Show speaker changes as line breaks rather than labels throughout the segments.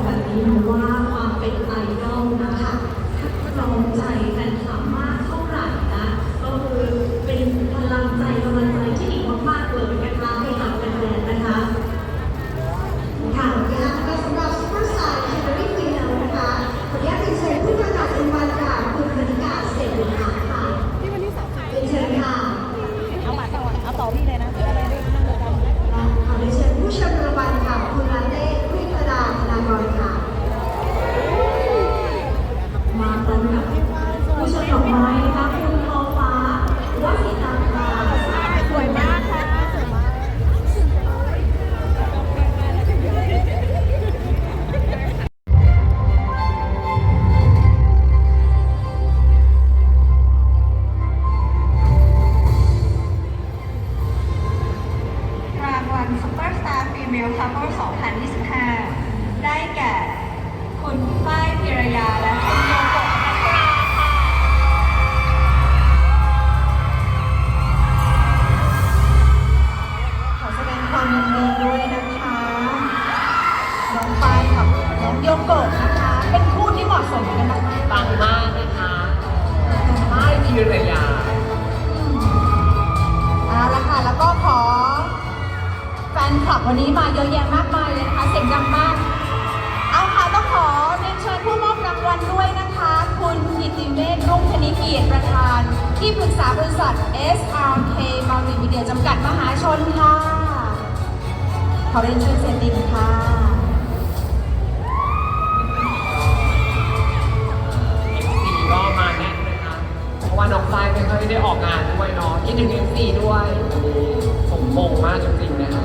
compartiendo. แก่คุณป้ายพิรยาและคุณโยโกะนักราค่ะขอแสดงความยินดีด้วยนะคะ น้องป้ายกับน้องโยโกะนะคะ เป็นคู่ที่เหมาะสมกันมาก
ปังมากนะคะป้ายพิรยา
เอาละค่ะ แล้วก็ขอแฟนคลับวันนี้มาเยอะแยะมาก กียรติประธาน ที่ปรึกษาบริษัท SRK Multimedia จำกัดมหาชนค่ะ ขอเรียนเชิญเซนตินค่ะ
สีก็มาแน่นนะคะ เพราะว่าน้องฝ้ายไม่ค่อยได้ออกงานด้วยเนาะคิดถึงเอฟซีด้วยวันนี้สมมงมากจริงๆนะคะ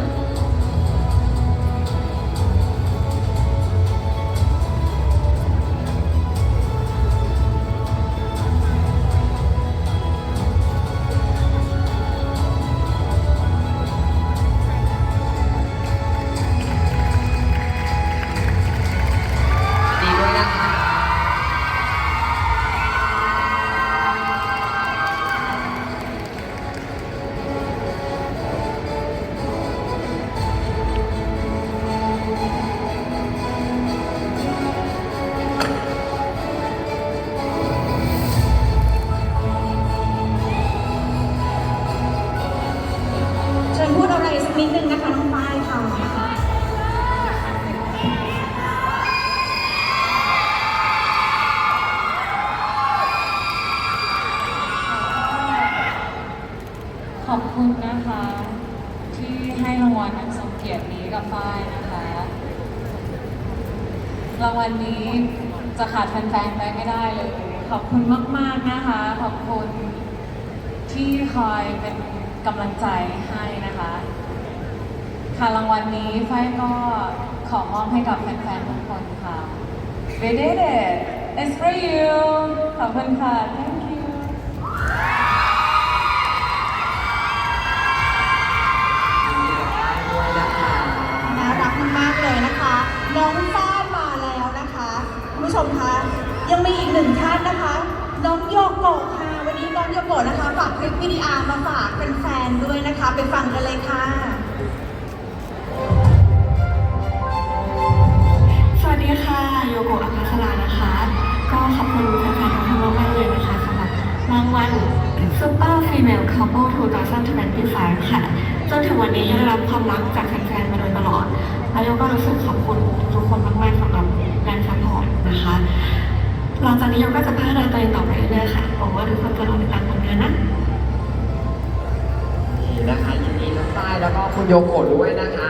รา
งวัลนี้จะขาดแฟนๆไปไม่ได้เลย ขอบคุณมาก ๆนะคะ ขอบคุณที่คอยเป็นกำลังใจให้นะคะ ค่ะรางวัลนี้ฝ้ายก็ขอมอบให้กับแฟนๆทุกคนค่ะ We did it It's for you ขอบคุณค่ะ Thank you
ด้วยนะคะ
น่ารักมากๆเลยนะคะ น้องฟ้านมาแล้วนะคะคุณผู้ ชมคะยังมีอีกหนึ่งท่านนะคะ น้องโยโกะค่ะ วันนี้น้องโยโกะนะคะฝากคลิปวิดีอาร์มาฝากแฟนๆด้วยนะคะ ไปฟังกันเลยค่ะ
สวัสดีค่ะ โยโกะอภัสรานะคะ ก็ขอบคุณแฟนๆทุกท่านมากๆเลย Female Couple 2025ค่ะ จนถึงวันนี้ยังได้รับความรักจากแฟนๆมาโดยตลอด แล้วโยก็รู้สึกขอบคุณทุกคนมากๆสำหรับแรงซัพพอร์ตนะคะ หลังจากนี้โยก็จะพัฒนาตัวเองต่อไปเรื่อยๆค่ะหวังว่าทุกคนจะรอติดตามผลงานนะ
นี่นะคะยินดีน้องฝ้ายแล้วก็คุณโยโกะด้วยนะคะ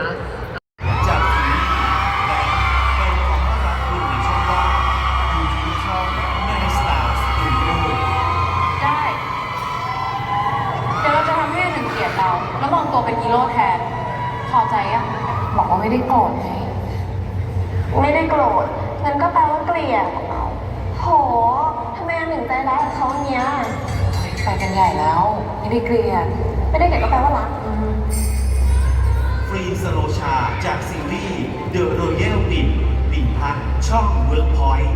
ตั
วเป็นฮีโร่แทนพอใจยังบอกว่าไม่ได้
ได้โกรธไงไม่ได้โกรธงั้นก็แปลว่าเกลียดโหทำไมอันหนึ่งใจร้ายกับเขาเนี้ย
ไปกันใหญ่แล้ว ไม่ได้เกลียด
ไม่ได้เกลียดก็แปลว่ารัก
ฟรีนสโลชาจากซีรีส์ The Royal ปิ่นปิ่นพักช่อง Workpoint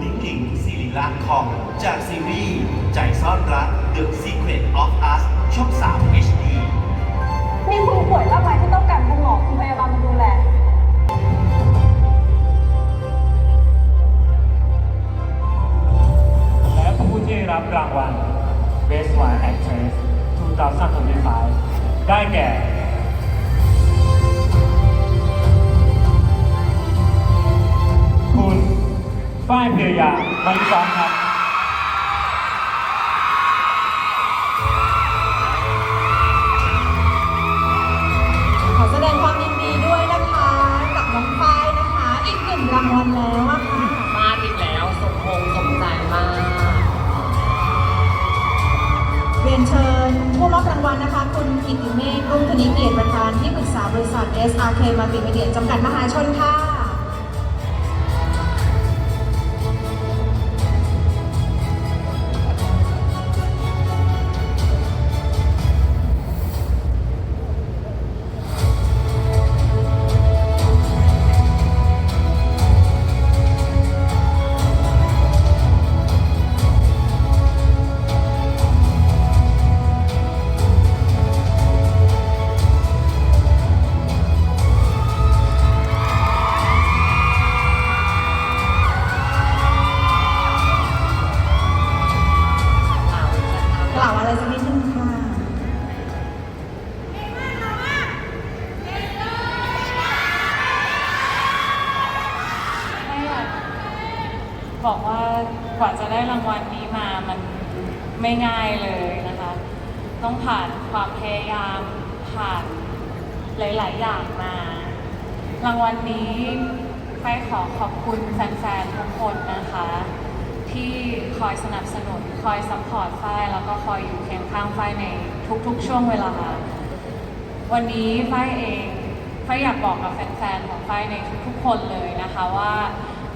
ลิงหลิงสิริรักษ์คอมจากซีรีส์ใจซ่อนรัก The Secret of Us ช่อง 3 HD
มีผู้ป่วยมากมายที่ต้องการคุณหมอคุณพยาบาลมาดูแล
และผู้ที่รับรางวัล Best One Actress 2025 ได้แก่คุณฝ้ายเพียยามาริซอนครับา
งวัลแล้วอะค่ะ
มาอีกแล้วสมพงษ์สมใจมาก
เรียนเชิญผู้มอบรางวัลนะคะ คุณกิตติเมฆรุ่งธนิเกียรติประธานที่ปรึกษาบริษัท SRK มาติมีเดียจำกัดมหาชนค่ะาวอะไรสักนิดนึงค่ะ
ไม่อยากบอกว่ากว่าจะได้รางวัลนี้มามันไม่ง่ายเลยนะคะ ต้องผ่านความพยายามผ่านหลาย ๆ อย่างมา รางวัลนี้ไปขอขอบคุณแฟน ๆ ทุกคนนะคะ ที่คอยสนับสนุน คอยซัพพอร์ตฝ้ายแล้วก็คอยอยู่เคียงข้างฝ้ายในทุกๆ ช่วงเวลา วันนี้ฝ้ายเองฝ้ายอยากบอกกับแฟนๆของฝ้ายในทุกๆ คนเลยนะคะว่า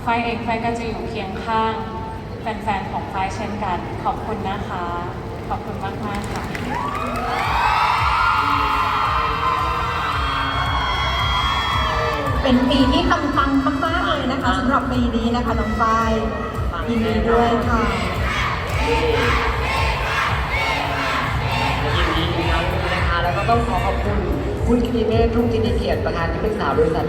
ฝ้ายเองฝ้ายก็จะอยู่เคียงข้างแฟนๆของฝ้ายเช่นกัน ขอบคุณนะคะ ขอบคุณมากๆค่ะ
เป็นปีที่ปังๆมากๆเลยนะคะสำหรับปีนี้นะคะน้องฝ้ายยินดีด้วยค่ะ
ยินดีอีกครั้งหนึงนะคะแล้วก็ต้องขอขอบคุณคุณกิติเมฆรุ่งจินีเกียรติประธานที่ปรึกษาบริษัท